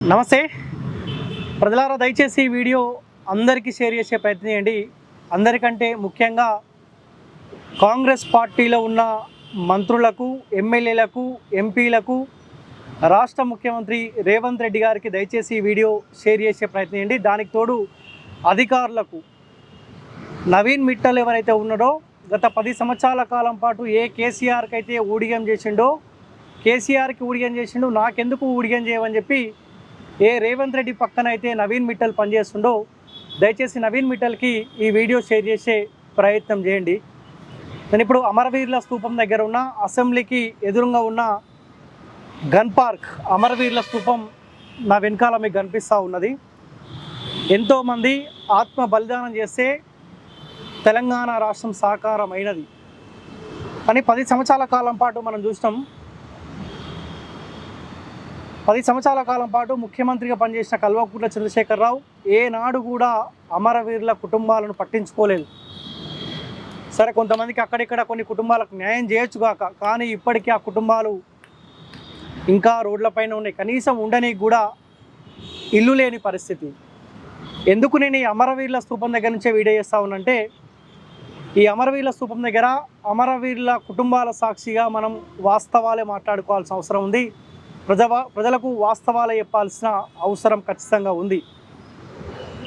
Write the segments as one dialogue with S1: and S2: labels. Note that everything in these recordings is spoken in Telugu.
S1: నమస్తే. ప్రజలారా దయచేసి ఈ వీడియో అందరికీ షేర్ చేసే ప్రయత్నం చేయండి. అందరికంటే ముఖ్యంగా కాంగ్రెస్ పార్టీలో ఉన్న మంత్రులకు ఎమ్మెల్యేలకు ఎంపీలకు రాష్ట్ర ముఖ్యమంత్రి రేవంత్ రెడ్డి గారికి దయచేసి ఈ వీడియో షేర్ చేసే ప్రయత్నం చేయండి. దానికి తోడు అధికారులకు నవీన్ మిట్టల్ ఎవరైతే ఉన్నాడో గత పది సంవత్సరాల కాలం పాటు ఏ కేసీఆర్కి అయితే ఊడిగం చేసిండో కేసీఆర్కి ఊడిగం చేసిండు నాకెందుకు ఊడిగం చేయమని చెప్పి ఏ రేవంత్ రెడ్డి పక్కన అయితే నవీన్ మిట్టల్ పనిచేస్తుండో దయచేసి నవీన్ మిట్టల్కి ఈ వీడియో షేర్ చేసే ప్రయత్నం చేయండి. నేను ఇప్పుడు అమరవీరుల స్థూపం దగ్గర ఉన్న అసెంబ్లీకి ఎదురుగా ఉన్న గన్ పార్క్ అమరవీరుల స్థూపం నా వెనకాల మీకు కనిపిస్తూ ఉన్నది. ఎంతోమంది ఆత్మ బలిదానం చేస్తే తెలంగాణ రాష్ట్రం సాకారమైనది. కానీ పది సంవత్సరాల కాలం పాటు మనం చూసినాం పది సంవత్సరాల కాలం పాటు ముఖ్యమంత్రిగా పనిచేసిన కల్వకుంట్ల చంద్రశేఖరరావు ఏనాడు కూడా అమరవీరుల కుటుంబాలను పట్టించుకోలేదు. సరే కొంతమందికి అక్కడిక్కడ కొన్ని కుటుంబాలకు న్యాయం చేయొచ్చు కాక కానీ ఇప్పటికీ ఆ కుటుంబాలు ఇంకా రోడ్లపైన ఉన్నాయి. కనీసం ఉండనికి కూడా ఇల్లు లేని పరిస్థితి. ఎందుకు నేను ఈ అమరవీరుల స్థూపం దగ్గర నుంచే వీడియో చేస్తా ఉన్నంటే ఈ అమరవీరుల స్థూపం దగ్గర అమరవీరుల కుటుంబాల సాక్షిగా మనం వాస్తవాలే మాట్లాడుకోవాల్సిన అవసరం ఉంది. ప్రజవ ప్రజలకు వాస్తవాలు చెప్పాల్సిన అవసరం ఖచ్చితంగా ఉంది.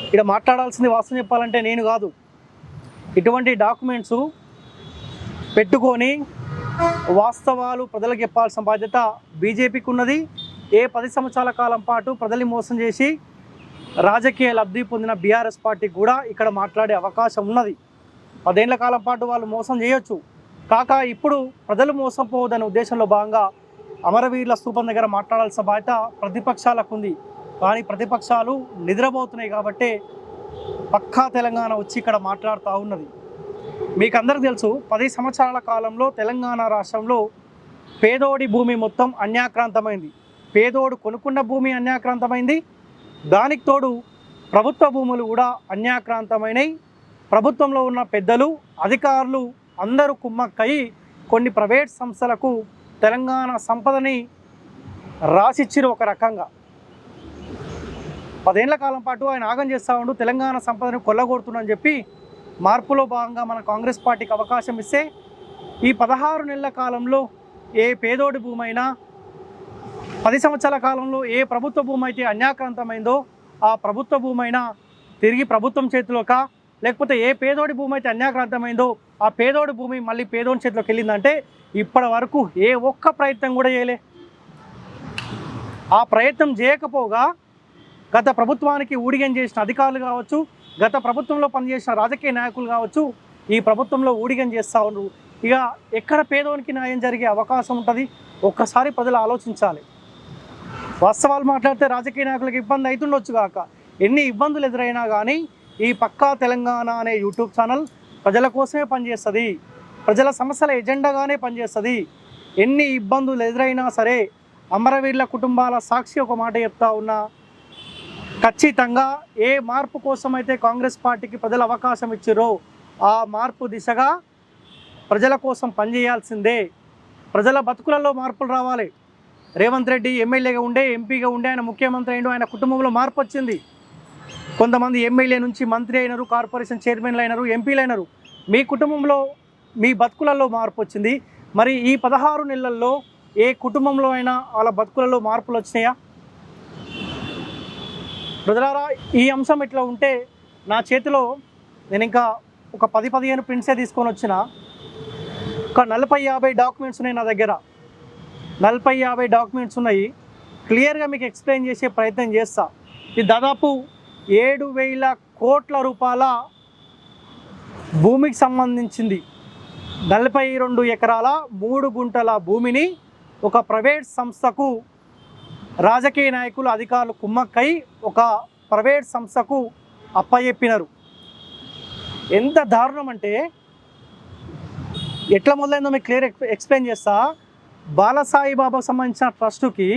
S1: ఇక్కడ మాట్లాడాల్సింది వాస్తవం చెప్పాలంటే నేను కాదు. ఇటువంటి డాక్యుమెంట్స్ పెట్టుకొని వాస్తవాలు ప్రజలకు చెప్పాల్సిన బాధ్యత బీజేపీకి ఉన్నది ఏ పది సంవత్సరాల కాలం పాటు ప్రజల్ని మోసం చేసి రాజకీయ లబ్ధి పొందిన బీఆర్ఎస్ పార్టీకి కూడా ఇక్కడ మాట్లాడే అవకాశం ఉన్నది. పదేళ్ళ కాలం పాటు వాళ్ళు మోసం చేయొచ్చు. కాక ఇప్పుడు ప్రజలు మోసపోవద్దనే ఉద్దేశంలో భాగంగా అమరవీరుల స్థూపం దగ్గర మాట్లాడాల్సిన బాధ్యత ప్రతిపక్షాలకు ఉంది కానీ ప్రతిపక్షాలు నిద్రపోతున్నాయి కాబట్టి పక్కా తెలంగాణ వచ్చి ఇక్కడ మాట్లాడుతూ ఉన్నది. మీకు అందరికి తెలుసు పది సంవత్సరాల కాలంలో తెలంగాణ రాష్ట్రంలో పేదోడి భూమి మొత్తం అన్యాక్రాంతమైంది. పేదోడు కొనుక్కున్న భూమి అన్యాక్రాంతమైంది. దానికి తోడు ప్రభుత్వ భూములు కూడా అన్యాక్రాంతమైనవి ప్రభుత్వంలో ఉన్న పెద్దలు అధికారులు అందరూ కుమ్మక్కయి కొన్ని ప్రైవేట్ సంస్థలకు తెలంగాణ సంపదని రాసిచ్చిరు ఒక రకంగా. పదేళ్ళ కాలం పాటు ఆయన ఆగం చేస్తూ ఉండు తెలంగాణ సంపదని కొల్లగొడుతుందని చెప్పి మార్పులో భాగంగా మన కాంగ్రెస్ పార్టీకి అవకాశం ఇస్తే ఈ పదహారు నెలల కాలంలో ఏ పేదోడి భూమి అయినా పది సంవత్సరాల కాలంలో ఏ ప్రభుత్వ భూమి అయితే అన్యాక్రాంతమైందో ఆ ప్రభుత్వ భూమైనా తిరిగి ప్రభుత్వం చేతిలోకా లేకపోతే ఏ పేదోడి భూమి అయితే అన్యాక్రాంతమైందో ఆ పేదోడి భూమి మళ్ళీ పేదోడి చేతిలోకి వెళ్ళిందంటే ఇప్పటి వరకు ఏ ఒక్క ప్రయత్నం కూడా చేయలే. ఆ ప్రయత్నం చేయకపోగా గత ప్రభుత్వానికి ఊడిగం చేసిన అధికారులు కావచ్చు గత ప్రభుత్వంలో పనిచేసిన రాజకీయ నాయకులు కావచ్చు ఈ ప్రభుత్వంలో ఊడిగం చేస్తూ ఉన్నారు ఇక ఎక్కడ పేదోనికి న్యాయం జరిగే అవకాశం ఉంటుంది? ఒక్కసారి ప్రజలు ఆలోచించాలి. వాస్తవాలు మాట్లాడితే రాజకీయ నాయకులకు ఇబ్బంది అవుతుండొచ్చు కాక ఎన్ని ఇబ్బందులు ఎదురైనా కానీ ఈ పక్కా తెలంగాణ అనే యూట్యూబ్ ఛానల్ ప్రజల కోసమే పనిచేస్తుంది. ప్రజల సమస్యల ఎజెండాగానే పనిచేస్తుంది. ఎన్ని ఇబ్బందులు ఎదురైనా సరే అమరవీరుల కుటుంబాల సాక్షి ఒక మాట చెప్తా ఉన్నా ఖచ్చితంగా ఏ మార్పు కోసం అయితే కాంగ్రెస్ పార్టీకి ప్రజలు అవకాశం ఇచ్చారో ఆ మార్పు దిశగా ప్రజల కోసం పనిచేయాల్సిందే. ప్రజల బతుకులలో మార్పులు రావాలి. రేవంత్ రెడ్డి ఎమ్మెల్యేగా ఉండే ఎంపీగా ఉండే ఆయన ముఖ్యమంత్రి అయిండు ఆయన కుటుంబంలో మార్పు వచ్చింది. కొంతమంది ఎమ్మెల్యే నుంచి మంత్రి అయినారు కార్పొరేషన్ చైర్మన్లు అయినారు ఎంపీలు అయినారు. మీ కుటుంబంలో మీ బతుకులలో మార్పు వచ్చింది. మరి ఈ పదహారు నెలల్లో ఏ కుటుంబంలో అయినా వాళ్ళ బతుకులలో మార్పులు వచ్చినాయా? ప్రజలారా ఈ అంశం ఇట్లా ఉంటే నా చేతిలో నేను ఇంకా ఒక పది పదిహేను ప్రింట్సే తీసుకొని వచ్చిన. ఒక నలభై యాభై డాక్యుమెంట్స్ ఉన్నాయి నా దగ్గర. నలభై యాభై డాక్యుమెంట్స్ ఉన్నాయి. క్లియర్గా మీకు ఎక్స్ప్లెయిన్ చేసే ప్రయత్నం చేస్తా. ఇది దాదాపు ఏడు వేల కోట్ల రూపాయల భూమికి సంబంధించింది. నలభై రెండు ఎకరాల మూడు గుంటల భూమిని ఒక ప్రైవేట్ సంస్థకు రాజకీయ నాయకులు అధికారులు కుమ్మక్కై ఒక ప్రైవేట్ సంస్థకు అప్పచెప్పినారు ఎంత దారుణం అంటే ఎట్లా మొదలైందో మీకు క్లియర్ ఎక్స్ప్లెయిన్ చేస్తా. బాలసాయి బాబాకు సంబంధించిన ట్రస్టుకి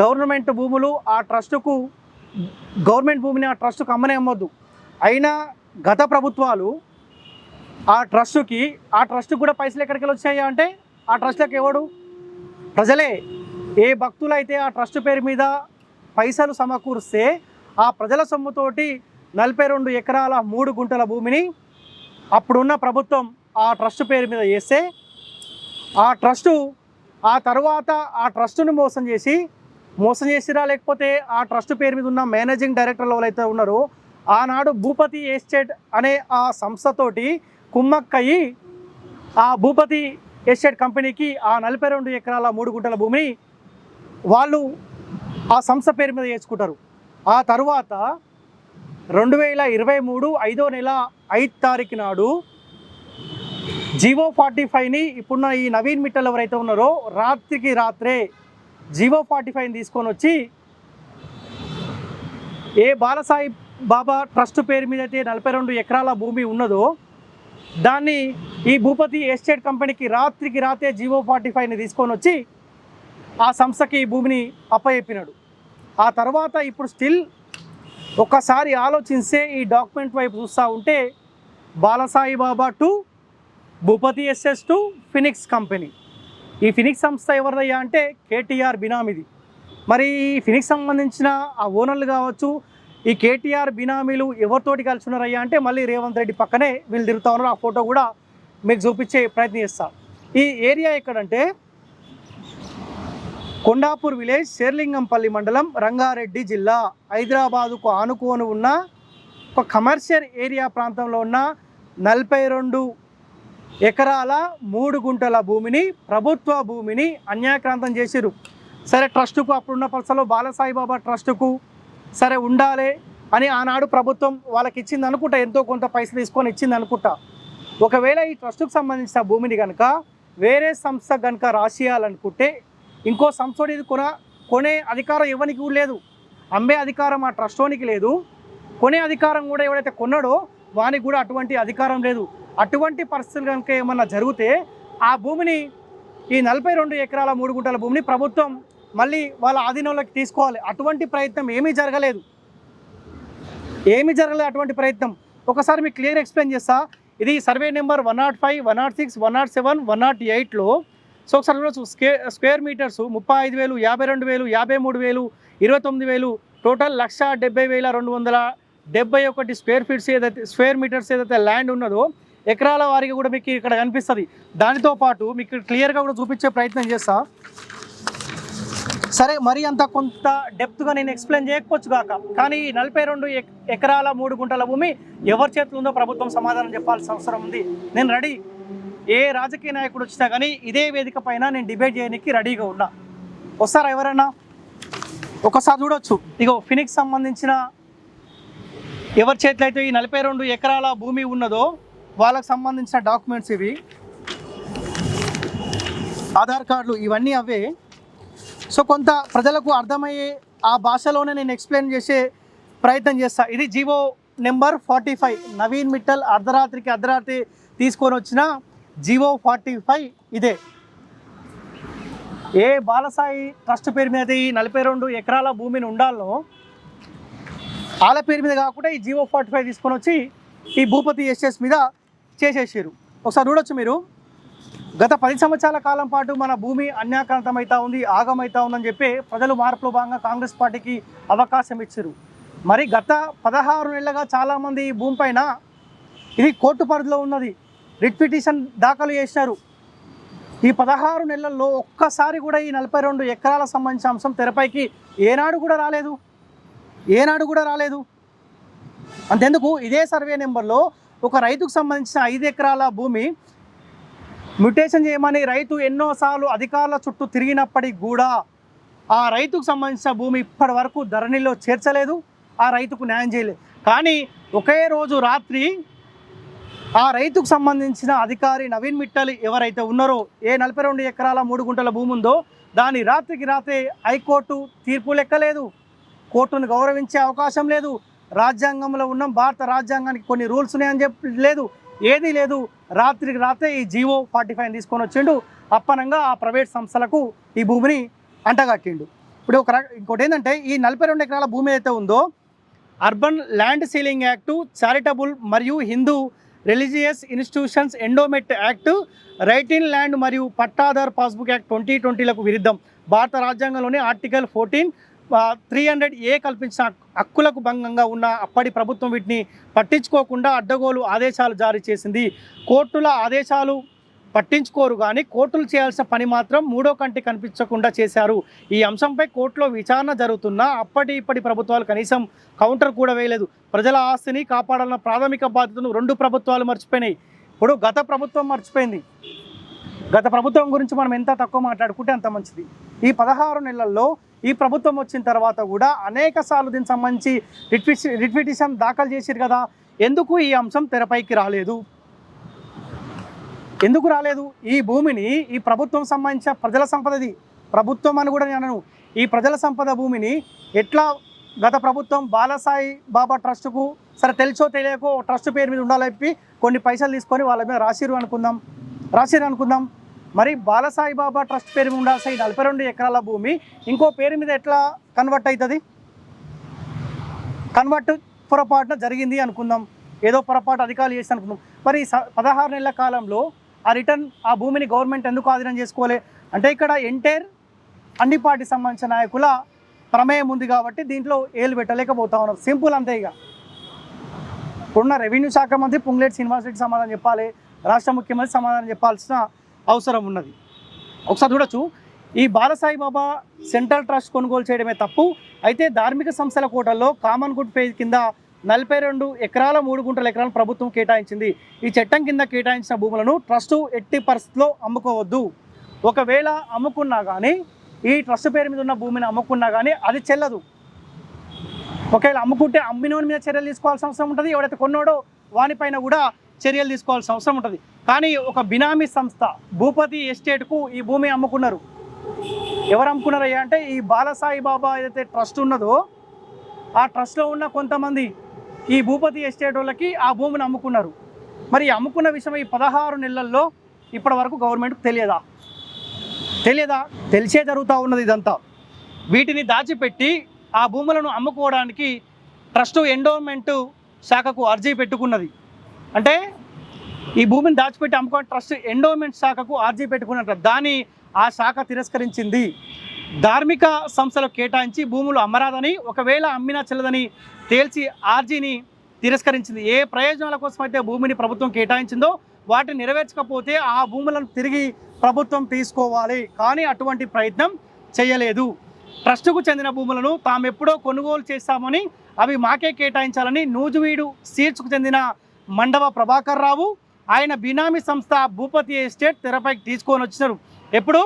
S1: గవర్నమెంట్ భూములు ఆ ట్రస్టుకు గవర్నమెంట్ భూమిని ఆ ట్రస్ట్కి అమ్మనే అమ్మొద్దు. అయినా గత ప్రభుత్వాలు ఆ ట్రస్టుకి ఆ ట్రస్ట్కి కూడా పైసలు ఎక్కడికి వెళ్ళి వచ్చాయా అంటే ఆ ట్రస్ట్లకు ఎవడు? ప్రజలే. ఏ భక్తులైతే ఆ ట్రస్ట్ పేరు మీద పైసలు సమకూరిస్తే ఆ ప్రజల సొమ్ముతోటి నలభై రెండు ఎకరాల మూడు గుంటల భూమిని అప్పుడున్న ప్రభుత్వం ఆ ట్రస్ట్ పేరు మీద చేస్తే ఆ ట్రస్టు ఆ తర్వాత ఆ ట్రస్టును మోసం చేసి మోసం చేసిరా లేకపోతే ఆ ట్రస్ట్ పేరు మీద ఉన్న మేనేజింగ్ డైరెక్టర్లు ఎవరైతే ఉన్నారో. ఆనాడు భూపతి ఎస్టేట్ అనే ఆ సంస్థతోటి కుమ్మక్కయి ఆ భూపతి ఎస్టేట్ కంపెనీకి ఆ నలభై రెండు ఎకరాల మూడు గుంటల భూమిని వాళ్ళు ఆ సంస్థ పేరు మీద చేసుకుంటారు. ఆ తరువాత రెండు వేల ఇరవై మూడు ఐదో నెల ఐదు తారీఖు నాడు జీవో ఫార్టీ ఫైవ్ని ఇప్పుడున్న ఈ నవీన్ మిట్టల్ ఎవరైతే ఉన్నారో రాత్రికి రాత్రే జీవో ఫార్టీ ఫైవ్ని తీసుకొని వచ్చి ఏ బాలసాయి బాబా ట్రస్ట్ పేరు మీద అయితే నలభై రెండు ఎకరాల భూమి ఉన్నదో దాన్ని ఈ భూపతి ఎస్టేట్ కంపెనీకి రాత్రికి రాతే జీవో ఫార్టీ ఫైవ్ని తీసుకొని వచ్చి ఆ సంస్థకి ఈ భూమిని అప్పచెప్పినాడు. ఆ తర్వాత ఇప్పుడు స్టిల్ ఒక్కసారి ఆలోచిస్తే ఈ డాక్యుమెంట్ వైపు చూస్తూ ఉంటే Balasai Baba to Bhupathi S S to Phoenix company. ఈ ఫినిక్స్ సంస్థ ఎవరిదయ్యా అంటే కేటీఆర్ బినామీది. మరి ఈ ఫినిక్స్ సంబంధించిన ఆ ఓనర్లు కావచ్చు ఈ కేటీఆర్ బినామీలు ఎవరితోటి కలిసి ఉన్నారయ్యా అంటే మళ్ళీ రేవంత్ రెడ్డి పక్కనే వీళ్ళు తిరుగుతా ఉన్నారు. ఆ ఫోటో కూడా మీకు చూపించే ప్రయత్నం చేస్తా. ఈ ఏరియా ఎక్కడంటే కొండాపూర్ విలేజ్ శేర్లింగంపల్లి మండలం రంగారెడ్డి జిల్లా. హైదరాబాదుకు ఆనుకొని ఉన్న ఒక కమర్షియల్ ఏరియా ప్రాంతంలో ఉన్న నలభై రెండు ఎకరాల మూడు గుంటల భూమిని ప్రభుత్వ భూమిని అన్యాక్రాంతం చేసిరు సరే ట్రస్టుకు అప్పుడున్న పరిస్థితుల్లో బాలసాయిబాబా ట్రస్టుకు సరే ఉండాలి అని ఆనాడు ప్రభుత్వం వాళ్ళకి ఇచ్చింది అనుకుంటా ఎంతో కొంత పైసలు తీసుకొని ఇచ్చింది అనుకుంటా. ఒకవేళ ఈ ట్రస్టుకు సంబంధించిన భూమిని కనుక వేరే సంస్థ కనుక రాసియాలనుకుంటే ఇంకో సంస్థ ఇది కొన కొనే అధికారం ఎవరికి లేదు. అమ్మే అధికారం ఆ ట్రస్టోనికి లేదు. కొనే అధికారం కూడా ఎవడైతే కొన్నాడో వానికి కూడా అటువంటి అధికారం లేదు. అటువంటి పరిస్థితులు కనుక ఏమన్నా జరిగితే ఆ భూమిని ఈ నలభై రెండు ఎకరాల మూడు గుంటల భూమిని ప్రభుత్వం మళ్ళీ వాళ్ళ ఆధీనంలోకి తీసుకోవాలి. అటువంటి ప్రయత్నం ఏమీ జరగలేదు. ఏమీ జరగలేదు అటువంటి ప్రయత్నం. ఒకసారి మీకు క్లియర్ ఎక్స్ప్లెయిన్ చేస్తా. ఇది survey number one not five one not six one not seven one not ఎయిట్లో సో ఒకసారి చూడొచ్చు. స్కే స్క్వేర్ మీటర్స్ ముప్పై ఐదు వేలు యాభై రెండు వేలు యాభై మూడు వేలు ఇరవై తొమ్మిది వేలు టోటల్ లక్ష డెబ్బై వేల రెండు వందల డెబ్బై ఒకటి స్క్వేర్ ఫీట్స్ ఏదైతే స్క్వేర్ మీటర్స్ ఏదైతే ల్యాండ్ ఉన్నదో ఎకరాల వారికి కూడా మీకు ఇక్కడ కనిపిస్తుంది. దానితో పాటు మీకు క్లియర్గా కూడా చూపించే ప్రయత్నం చేస్తా. సరే మరి అంత కొంత డెప్త్గా నేను ఎక్స్ప్లెయిన్ చేయకపోవచ్చు కాక కానీ ఈ నలభై రెండు ఎక్- ఎకరాల మూడు గుంటల భూమి ఎవరి చేతిలో ఉందో ప్రభుత్వం సమాధానం చెప్పాల్సిన అవసరం ఉంది. నేను రెడీ ఏ రాజకీయ నాయకుడు వచ్చినా కానీ ఇదే వేదిక పైన నేను డిబేట్ చేయడానికి రెడీగా ఉన్నా. వస్తారా ఎవరైనా? ఒకసారి చూడొచ్చు. ఇగో ఫినిక్స్ సంబంధించిన ఎవరి చేతిలో అయితే ఈ నలభై రెండు ఎకరాల భూమి ఉన్నదో వాళ్ళకు సంబంధించిన డాక్యుమెంట్స్ ఇవి. ఆధార్ కార్డులు ఇవన్నీ అవే. సో కొంత ప్రజలకు అర్థమయ్యే ఆ భాషలోనే నేను ఎక్స్ప్లెయిన్ చేసే ప్రయత్నం చేస్తా. ఇది G O number forty five. Naveen Mittal అర్ధరాత్రికి అర్ధరాత్రి తీసుకొని వచ్చిన జీవో ఫార్టీ ఫైవ్ ఇదే. ఏ బాలసాయి ట్రస్ట్ పేరు మీద ఈ నలభై రెండు ఎకరాల భూమిని ఉండాలో వాళ్ళ పేరు మీద కాకుండా ఈ జీవో ఫార్టీ ఫైవ్ తీసుకొని వచ్చి ఈ భూపతి ఎస్ఎస్ మీద చేసేసారు ఒకసారి చూడొచ్చు మీరు. గత పది సంవత్సరాల కాలం పాటు మన భూమి అన్యాక్రాంతమవుతా ఉంది ఆగమవుతా ఉందని చెప్పి ప్రజలు మార్పులో భాగంగా కాంగ్రెస్ పార్టీకి అవకాశం ఇచ్చారు మరి గత పదహారు నెలలుగా చాలామంది ఈ భూమిపైన ఇది కోర్టు పరిధిలో ఉన్నది. రిట్ పిటిషన్ దాఖలు చేసినారు. ఈ పదహారు నెలల్లో ఒక్కసారి కూడా ఈ నలభై రెండు ఎకరాల సంబంధించిన అంశం తెరపైకి ఏనాడు కూడా రాలేదు. ఏనాడు కూడా రాలేదు. అంతెందుకు? ఇదే సర్వే నెంబర్లో ఒక రైతుకు సంబంధించిన ఐదు ఎకరాల భూమి మ్యుటేషన్ చేయమని రైతు ఎన్నోసార్లు అధికారుల చుట్టూ తిరిగినప్పటికి కూడా ఆ రైతుకు సంబంధించిన భూమి ఇప్పటి వరకు ధరణిలో చేర్చలేదు ఆ రైతుకు న్యాయం చేయలేదు. కానీ ఒకే రోజు రాత్రి ఆ రైతుకు సంబంధించిన అధికారి నవీన్ మిట్టల్ ఎవరైతే ఉన్నారో ఏ నలభై రెండు ఎకరాల మూడు గుంటల భూమి ఉందో దాని రాత్రికి రాత్రి హైకోర్టు తీర్పు లెక్కలేదు. కోర్టును గౌరవించే అవకాశం లేదు. రాజ్యాంగంలో ఉన్నాం. భారత రాజ్యాంగానికి కొన్ని రూల్స్ ఉన్నాయని చెప్పి లేదు. ఏదీ లేదు. రాత్రికి రాత్రే ఈ జీవో ఫార్టీ ఫైవ్ తీసుకొని వచ్చిండు. అప్పనంగా ఆ ప్రైవేట్ సంస్థలకు ఈ భూమిని అంటగట్టిండు. ఇప్పుడు ఒక ఇంకోటి ఏంటంటే ఈ నలభై రెండు ఎకరాల భూమి అయితే ఉందో urban land ceiling act charitable మరియు Hindu religious institutions endowment act right in land మరియు పట్టాదార్ పాస్బుక్ యాక్ట్ ట్వంటీ ట్వంటీలకు విరుద్ధం. భారత రాజ్యాంగంలోని article fourteen three hundred A కల్పించిన హక్కులకు భంగంగా ఉన్న అప్పటి ప్రభుత్వం వీటిని పట్టించుకోకుండా అడ్డగోలు ఆదేశాలు జారీ చేసింది. కోర్టుల ఆదేశాలు పట్టించుకోరు కానీ కోర్టులు చేయాల్సిన పని మాత్రం మూడో కంటి కనిపించకుండా చేశారు. ఈ అంశంపై కోర్టులో విచారణ జరుగుతున్నా అప్పటి ఇప్పటి ప్రభుత్వాలు కనీసం కౌంటర్ కూడా వేయలేదు. ప్రజల ఆస్తిని కాపాడాలన్న ప్రాథమిక బాధ్యతను రెండు ప్రభుత్వాలు మర్చిపోయినాయి. ఇప్పుడు గత ప్రభుత్వం మర్చిపోయింది. గత ప్రభుత్వం గురించి మనం ఎంత తక్కువ మాట్లాడుకుంటే అంత మంచిది. ఈ పదహారు నెలల్లో ఈ ప్రభుత్వం వచ్చిన తర్వాత కూడా అనేక సార్లు దీనికి సంబంధించి రిట్ రిట్విటిషన్ దాఖలు చేసిరు కదా. ఎందుకు ఈ అంశం తెరపైకి రాలేదు? ఎందుకు రాలేదు? ఈ భూమిని ఈ ప్రభుత్వం సంబంధించిన ప్రజల సంపదది. ప్రభుత్వం అని కూడా నేను అనను. ఈ ప్రజల సంపద భూమిని ఎట్లా గత ప్రభుత్వం బాలసాయి బాబా ట్రస్ట్కు సరే తెలుసో తెలియకో ట్రస్ట్ పేరు మీద ఉండాలని చెప్పి కొన్ని పైసలు తీసుకొని వాళ్ళ మీద రాసిరు అనుకుందాం. రాసిరు అనుకుందాం. మరి బాలసాయిబాబా ట్రస్ట్ పేరు మీద ఉండాల్సిన ఈ నలభై రెండు ఎకరాల భూమి. ఇంకో పేరు మీద ఎట్లా కన్వర్ట్ అవుతుంది కన్వర్ట్ పొరపాటున జరిగింది అనుకుందాం. ఏదో పొరపాటు అధికారులు చేసి అనుకుందాం. మరి స- పదహారు నెలల కాలంలో ఆ రిటర్న్ ఆ భూమిని గవర్నమెంట్ ఎందుకు ఆధీనం చేసుకోలే? అంటే ఇక్కడ ఎంటైర్ అన్ని పార్టీ సంబంధించిన నాయకుల ప్రమేయం ఉంది కాబట్టి దీంట్లో ఏలు పెట్టలేకపోతా ఉన్నారు సింపుల్ అంతే ఇక. ఇప్పుడున్న రెవెన్యూ శాఖ మంత్రి పుంగ్లేటి శ్రీనివాసరెడ్డి సమాధానం చెప్పాలి. రాష్ట్ర ముఖ్యమంత్రి సమాధానం చెప్పాల్సిన అవసరం ఉన్నది. ఒకసారి చూడొచ్చు. ఈ బాలసాయి బాబా సెంట్రల్ ట్రస్ట్ కొనుగోలు చేయడమే తప్పు. అయితే ధార్మిక సంస్థల కోటల్లో కామన్ గుడ్ పేజ్ కింద నలభై రెండు ఎకరాల మూడు గుంటల ఎకరాలను ప్రభుత్వం కేటాయించింది. ఈ చట్టం కింద కేటాయించిన భూములను ట్రస్టు ఎట్టి పరిస్థితిలో అమ్ముకోవద్దు. ఒకవేళ అమ్ముకున్నా కానీ ఈ ట్రస్ట్ పేరు మీద ఉన్న భూమిని అమ్ముకున్నా కానీ అది చెల్లదు. ఒకవేళ అమ్ముకుంటే అమ్మినోని మీద చర్యలు తీసుకోవాల్సిన అవసరం ఉంటుంది. ఎవడైతే కొన్నాడో వానిపైన కూడా చర్యలు తీసుకోవాల్సిన అవసరం ఉంటుంది. కానీ ఒక బినామీ సంస్థ భూపతి ఎస్టేట్కు ఈ భూమి అమ్ముకున్నారు. ఎవరు అమ్ముకున్నారయ్యా అంటే ఈ బాలసాయి బాబా ఏదైతే ట్రస్ట్ ఉన్నదో ఆ ట్రస్ట్లో ఉన్న కొంతమంది ఈ భూపతి ఎస్టేట్ వాళ్ళకి ఆ భూమిని అమ్ముకున్నారు. మరి అమ్ముకున్న విషయం ఈ పదహారు నెలల్లో ఇప్పటి వరకు గవర్నమెంట్కి తెలియదా? తెలియదా? తెలిసే జరుగుతూ ఉన్నది ఇదంతా. వీటిని దాచిపెట్టి ఆ భూములను అమ్ముకోవడానికి ట్రస్ట్ ఎండోమెంటు శాఖకు అర్జీ పెట్టుకున్నది. అంటే ఈ భూమిని దాచిపెట్టి అమ్ముకో ట్రస్ట్ ఎండోమెంట్ శాఖకు ఆర్జీ పెట్టుకున్నట్టు. దాని ఆ శాఖ తిరస్కరించింది. ధార్మిక సంస్థలకు కేటాయించి భూములు అమ్మరాదని ఒకవేళ అమ్మినా చెల్లదని తేల్చి ఆర్జీని తిరస్కరించింది. ఏ ప్రయోజనాల కోసం అయితే భూమిని ప్రభుత్వం కేటాయించిందో వాటిని నెరవేర్చకపోతే ఆ భూములను తిరిగి ప్రభుత్వం తీసుకోవాలి. కానీ అటువంటి ప్రయత్నం చేయలేదు. ట్రస్టుకు చెందిన భూములను తామెప్పుడో కొనుగోలు చేస్తామని అవి మాకే కేటాయించాలని నూజువీడు సీట్స్కు చెందిన మండవ ప్రభాకర్ రావు ఆయన బినామీ సంస్థ భూపతి ఎస్టేట్ తెరపైకి తీసుకొని వచ్చినారు. ఎప్పుడు?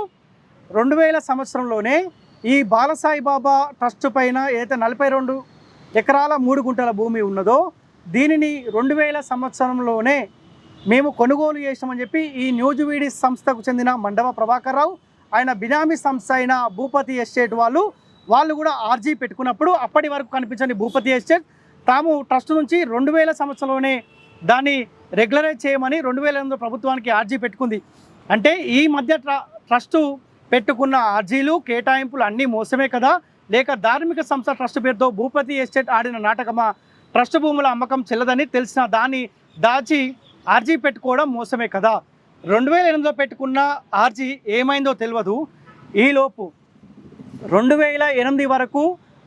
S1: రెండు వేల సంవత్సరంలోనే ఈ బాలసాయిబాబా ట్రస్ట్ పైన ఏదైతే నలభై రెండు ఎకరాల మూడు గుంటల భూమి ఉన్నదో దీనిని రెండు వేల సంవత్సరంలోనే మేము కొనుగోలు చేసామని చెప్పి ఈ న్యూజువీడి సంస్థకు చెందిన మండవ ప్రభాకర్ రావు ఆయన బినామీ సంస్థ అయిన భూపతి ఎస్టేట్ వాళ్ళు వాళ్ళు కూడా ఆర్జీ పెట్టుకున్నప్పుడు అప్పటి వరకు కనిపించని భూపతి ఎస్టేట్ తాము ట్రస్ట్ నుంచి రెండు వేల సంవత్సరంలోనే దాన్ని రెగ్యులరైజ్ చేయమని రెండు వేల ఎనిమిది ప్రభుత్వానికి ఆర్జీ పెట్టుకుంది. అంటే ఈ మధ్య ట్ర ట్రస్టు పెట్టుకున్న ఆర్జీలు కేటాయింపులు అన్నీ మోసమే కదా. లేక ధార్మిక సంస్థ ట్రస్ట్ పేరుతో భూపతి ఎస్టేట్ ఆడిన నాటకమా? ట్రస్ట్ భూముల అమ్మకం చెల్లదని తెలిసిన దాన్ని దాచి ఆర్జీ పెట్టుకోవడం మోసమే కదా. రెండు వేల ఎనిమిదిలో పెట్టుకున్న ఆర్జీ ఏమైందో తెలియదు ఈలోపు రెండు వేల ఎనిమిది వరకు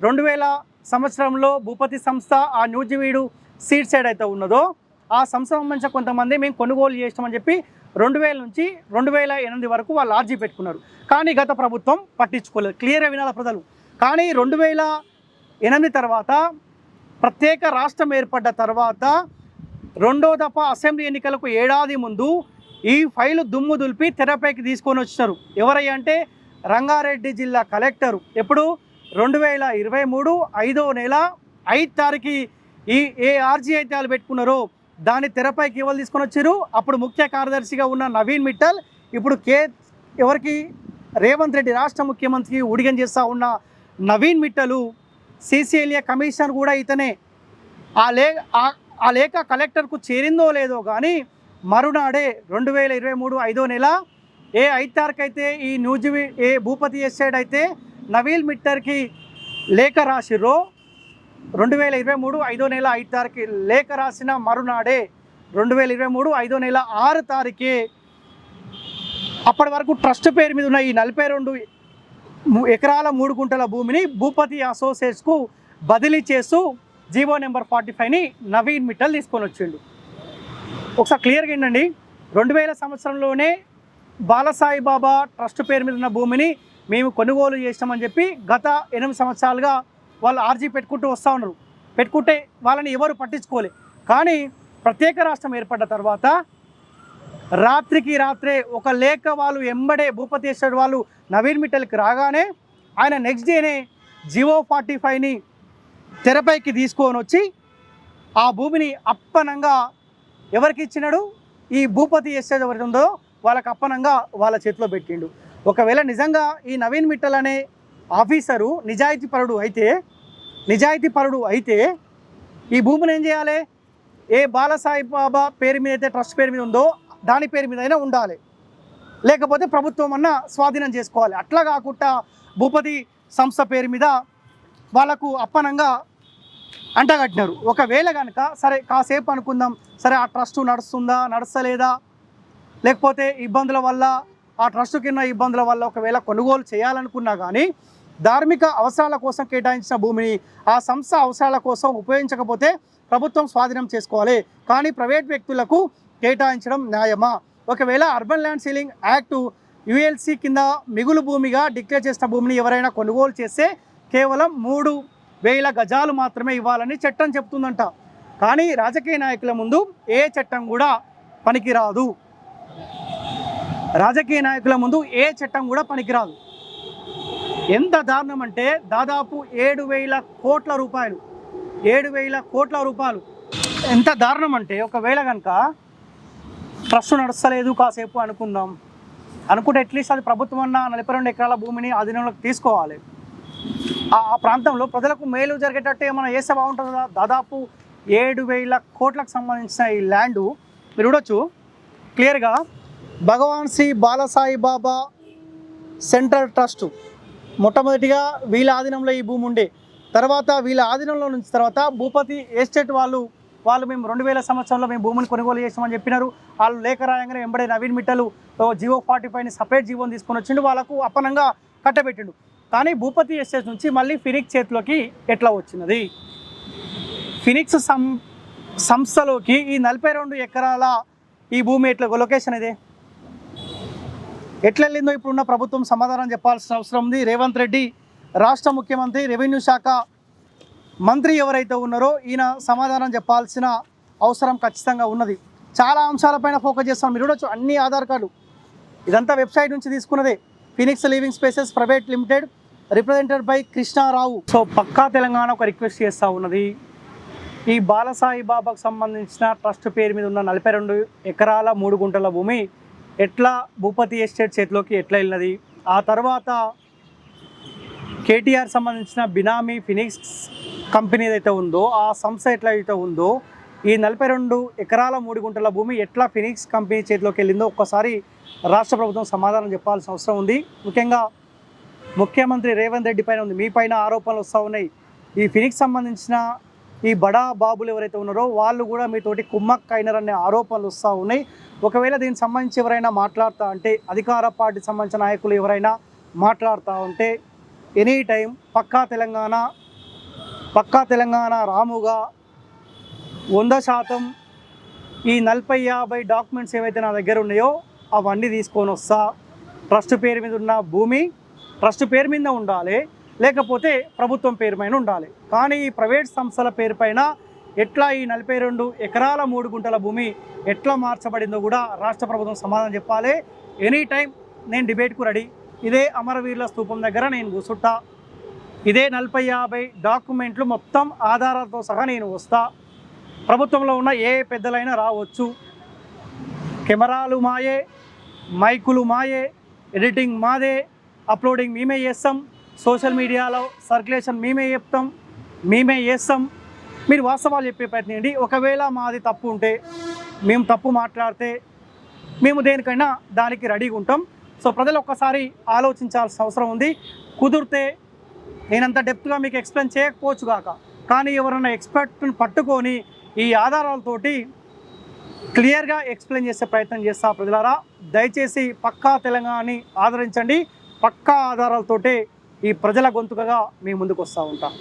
S1: రెండు వేల సంవత్సరంలో భూపతి సంస్థ ఆ న్యూజివీడు సీడ్ సైడ్ అయితే ఉన్నదో ఆ సంస్థ సంబంధించిన కొంతమంది మేము కొనుగోలు చేస్తామని చెప్పి రెండు వేల నుంచి రెండు వేల ఎనిమిది వరకు వాళ్ళు ఆర్జీ పెట్టుకున్నారు. కానీ గత ప్రభుత్వం పట్టించుకోలేదు. క్లియర్గా వినాల ప్రజలు? కానీ రెండు వేల ఎనిమిది తర్వాత ప్రత్యేక రాష్ట్రం ఏర్పడ్డ తర్వాత రెండో దఫా అసెంబ్లీ ఎన్నికలకు ఏడాది ముందు ఈ ఫైలు దుమ్ము దులిపి తెరపైకి తీసుకొని వచ్చారు ఎవరై అంటే రంగారెడ్డి జిల్లా కలెక్టరు. ఎప్పుడు? రెండు వేల ఇరవై మూడు ఐదో నెల ఐదు తారీఖు ఈ ఏ ఆర్జీ అయితే వాళ్ళు పెట్టుకున్నారో దాన్ని తెరపైకి ఎవరు తీసుకొని వచ్చారు? అప్పుడు ముఖ్య కార్యదర్శిగా ఉన్న నవీన్ మిట్టల్ ఇప్పుడు కే ఎవరికి? రేవంత్ రెడ్డి రాష్ట్ర ముఖ్యమంత్రికి ఉడిగం చేస్తూ ఉన్న నవీన్ మిట్టలు సీసీఎల్ఏ కమిషనర్ కూడా ఇతనే. ఆ లే ఆ- లేఖ కలెక్టర్కు చేరిందో లేదో కానీ మరునాడే రెండు వేల ఇరవై మూడు ఐదో నెల ఏ ఐతార్క్ అయితే ఈ న్యూజివి ఏ భూపతి ఎస్టేట్ అయితే నవీల్ మిట్టర్కి లేఖ రాసిర్రో రెండు వేల ఇరవై మూడు ఐదో నెల ఐదు తారీఖు లేఖ రాసిన మరునాడే రెండు వేల ఇరవై మూడు ఐదో నెల ఆరు తారీఖే అప్పటి వరకు ట్రస్ట్ పేరు మీద ఉన్న ఈ నలభై రెండు ఎకరాల మూడు గుంటల భూమిని భూపతి అసోసియేట్స్కు బదిలీ చేస్తూ జీవో నెంబర్ ఫార్టీ ఫైవ్ని నవీన్ మిట్టల్ తీసుకొని వచ్చిండు. ఒకసారి క్లియర్గా ఏంటండి రెండు వేల సంవత్సరంలోనే బాలసాయిబాబా ట్రస్ట్ పేరు మీద ఉన్న భూమిని మేము కొనుగోలు చేసినామని చెప్పి గత ఎనిమిది సంవత్సరాలుగా వాళ్ళు ఆర్జీ పెట్టుకుంటూ వస్తూ ఉన్నారు. పెట్టుకుంటే వాళ్ళని ఎవరు పట్టించుకోలే. కానీ ప్రత్యేక రాష్ట్రం ఏర్పడ్డ తర్వాత రాత్రికి రాత్రే ఒక లేఖ వాళ్ళు ఎంబడే భూపతేశ్వర్ వాళ్ళు నవీన్ మిట్టల్కి రాగానే ఆయన నెక్స్ట్ డేనే జివో ఫార్టీ ఫైవ్ని తెరపైకి తీసుకొని వచ్చి ఆ భూమిని అప్పనంగా ఎవరికి ఇచ్చినాడు? ఈ భూపతి ఎస్టేట్ ఎవరి ఉందో వాళ్ళకి అప్పనంగా వాళ్ళ చేతిలో పెట్టిండు. ఒకవేళ నిజంగా ఈ నవీన్ మిట్టల్ అనే ఆఫీసరు నిజాయితీ పరుడు అయితే నిజాయితీ పరుడు అయితే ఈ భూమిని ఏం చేయాలి? ఏ బాలసాయి బాబా పేరు మీద అయితే ట్రస్ట్ పేరు మీద ఉందో దాని పేరు మీద అయినా ఉండాలి. లేకపోతే ప్రభుత్వం అన్న స్వాధీనం చేసుకోవాలి. అట్లా కాకుండా భూపతి సంస్థ పేరు మీద వాళ్ళకు అప్పనంగా అంటగట్టినారు. ఒకవేళ కనుక సరే కాసేపు అనుకుందాం సరే ఆ ట్రస్ట్ నడుస్తుందా నడుస్తలేదా? లేకపోతే ఇబ్బందుల వల్ల ఆ ట్రస్ట్ కింద ఇబ్బందుల వల్ల ఒకవేళ కొనుగోలు చేయాలనుకున్నా కానీ ధార్మిక అవసరాల కోసం కేటాయించిన భూమిని ఆ సంస్థ అవసరాల కోసం ఉపయోగించకపోతే ప్రభుత్వం స్వాధీనం చేసుకోవాలి. కానీ ప్రైవేట్ వ్యక్తులకు కేటాయించడం న్యాయమా? ఒకవేళ urban land ceiling act U L C కింద మిగులు భూమిగా డిక్లేర్ చేసిన భూమిని ఎవరైనా కొనుగోలు చేస్తే కేవలం మూడు వేల గజాలు మాత్రమే ఇవ్వాలని చట్టం చెప్తుందంట. కానీ రాజకీయ నాయకుల ముందు ఏ చట్టం కూడా పనికిరాదు. రాజకీయ నాయకుల ముందు ఏ చట్టం కూడా పనికిరాదు. ఎంత దారుణం అంటే దాదాపు ఏడు వేల కోట్ల రూపాయలు. ఏడు వేల కోట్ల రూపాయలు. ఎంత దారుణం అంటే ఒకవేళ కనుక ట్రస్ట్ నడుస్తలేదు కాసేపు అనుకుందాం. అనుకుంటే అట్లీస్ట్ అది ప్రభుత్వం అన్న నలభై రెండు ఎకరాల భూమిని అధీనంలోకి తీసుకోవాలి. ఆ ప్రాంతంలో ప్రజలకు మేలు జరిగేటట్టు ఏమైనా చేస్తే బాగుంటుందా? దాదాపు ఏడు వేల కోట్లకు సంబంధించిన ఈ ల్యాండ్ మీరు చూడొచ్చు. క్లియర్గా భగవాన్ శ్రీ బాలసాయి బాబా సెంట్రల్ ట్రస్టు మొట్టమొదటిగా వీళ్ళ ఆధీనంలో ఈ భూమి ఉండే. తర్వాత వీళ్ళ ఆధీనంలో నుంచి తర్వాత భూపతి ఎస్టేట్ వాళ్ళు వాళ్ళు మేము రెండు వేల సంవత్సరంలో మేము భూమిని కొనుగోలు చేసామని చెప్పినారు. వాళ్ళు లేఖ రాయంగానే వెంబడే నవీన్ మిట్టలు జియో ఫార్టీ ఫైవ్ని సపరేట్ జీవోని తీసుకొని వచ్చిండు. వాళ్ళకు అప్పనంగా కట్టబెట్టిండు. కానీ భూపతి ఎస్టేట్ నుంచి మళ్ళీ ఫినిక్స్ చేతిలోకి ఎట్లా వచ్చినది? ఫినిక్స్ సం సంస్థలోకి ఈ నలభై రెండు ఎకరాల ఈ భూమి ఎట్లా లొకేషన్ ఇదే? ఎట్లెళ్ళిందో ఇప్పుడున్న ప్రభుత్వం సమాధానం చెప్పాల్సిన అవసరం ఉంది. రేవంత్ రెడ్డి రాష్ట్ర ముఖ్యమంత్రి రెవెన్యూ శాఖ మంత్రి ఎవరైతే ఉన్నారో ఈయన సమాధానం చెప్పాల్సిన అవసరం ఖచ్చితంగా ఉన్నది. చాలా అంశాలపైన ఫోకస్ చేస్తాం. మీరు చూడొచ్చు అన్ని ఆధార్ కార్డు. ఇదంతా వెబ్సైట్ నుంచి తీసుకున్నదే. Phoenix living spaces private limited represented by Krishnarao so Pakka Telangana ఒక రిక్వెస్ట్ చేస్తూ ఉన్నది. ఈ బాలసాయి బాబాకు సంబంధించిన ట్రస్ట్ పేరు మీద ఉన్న నలభై రెండు ఎకరాల మూడు గుంటల భూమి ఎట్లా భూపతి ఎస్టేట్ చేతిలోకి ఎట్లా వెళ్ళినది? ఆ తర్వాత కేటీఆర్ సంబంధించిన బినామీ ఫినిక్స్ కంపెనీ ఏదైతే ఉందో ఆ సంస్థ ఎట్లా అయితే ఉందో ఈ నలభై రెండు ఎకరాల మూడు గుంటల భూమి ఎట్లా ఫినిక్స్ కంపెనీ చేతిలోకి వెళ్ళిందో ఒక్కసారి రాష్ట్ర ప్రభుత్వం సమాధానం చెప్పాల్సిన అవసరం ఉంది. ముఖ్యంగా ముఖ్యమంత్రి రేవంత్ రెడ్డి పైన ఉంది. మీ పైన ఆరోపణలు వస్తూ ఉన్నాయి. ఈ ఫినిక్స్ సంబంధించిన ఈ బడా బాబులు ఎవరైతే ఉన్నారో వాళ్ళు కూడా మీతోటి కుమ్మక్ అయినారనే ఆరోపణలు వస్తూ ఉన్నాయి. ఒకవేళ దీనికి సంబంధించి ఎవరైనా మాట్లాడుతూ అంటే అధికార పార్టీకి సంబంధించిన నాయకులు ఎవరైనా మాట్లాడుతూ ఉంటే ఎనీ టైం పక్కా తెలంగాణ పక్కా తెలంగాణ రాముగా వంద శాతం ఈ నలభై యాభై డాక్యుమెంట్స్ ఏవైతే నా దగ్గర ఉన్నాయో అవన్నీ తీసుకొని వస్తా. ట్రస్ట్ పేరు మీద ఉన్న భూమి ట్రస్ట్ పేరు మీద ఉండాలి. లేకపోతే ప్రభుత్వం పేరు పైన ఉండాలి. కానీ ఈ ప్రైవేట్ సంస్థల పేరుపైన ఎట్లా ఈ నలభై రెండు ఎకరాల మూడు గుంటల భూమి ఎట్లా మార్చబడిందో కూడా రాష్ట్ర ప్రభుత్వం సమాధానం చెప్పాలి. ఎనీ టైం నేను డిబేట్కు రెడీ. ఇదే అమరవీరుల స్థూపం దగ్గర నేను కూర్చుంటా. ఇదే నలభై యాభై డాక్యుమెంట్లు మొత్తం ఆధారాలతో సహా నేను వస్తా. ప్రభుత్వంలో ఉన్న ఏ పెద్దలైనా రావచ్చు. కెమెరాలు మాయే మైకులు మాయే ఎడిటింగ్ మాదే అప్లోడింగ్ మేమే చేస్తాం. సోషల్ మీడియాలో సర్క్యులేషన్ మేమే చెప్తాం మేమే చేస్తాం. మీరు వాస్తవాలు చెప్పే ప్రయత్నం చేయండి. ఒకవేళ మాది తప్పు ఉంటే మేము తప్పు మాట్లాడితే మేము దేనికైనా దానికి రెడీగా ఉంటాం. సో ప్రజలు ఒక్కసారి ఆలోచించాల్సిన అవసరం ఉంది. కుదిరితే నేనంత డెప్త్గా మీకు ఎక్స్ప్లెయిన్ చేయకపోవచ్చు కాక కానీ ఎవరైనా ఎక్స్పర్ట్ని పట్టుకొని ఈ ఆధారాలతోటి క్లియర్గా ఎక్స్ప్లెయిన్ చేసే ప్రయత్నం చేస్తా ప్రజలారా. దయచేసి పక్కా తెలంగాణని ఆదరించండి. పక్కా ఆధారాలతోటే ఈ ప్రజల గొంతుకగా మేము ముందుకు వస్తూ ఉంటాం.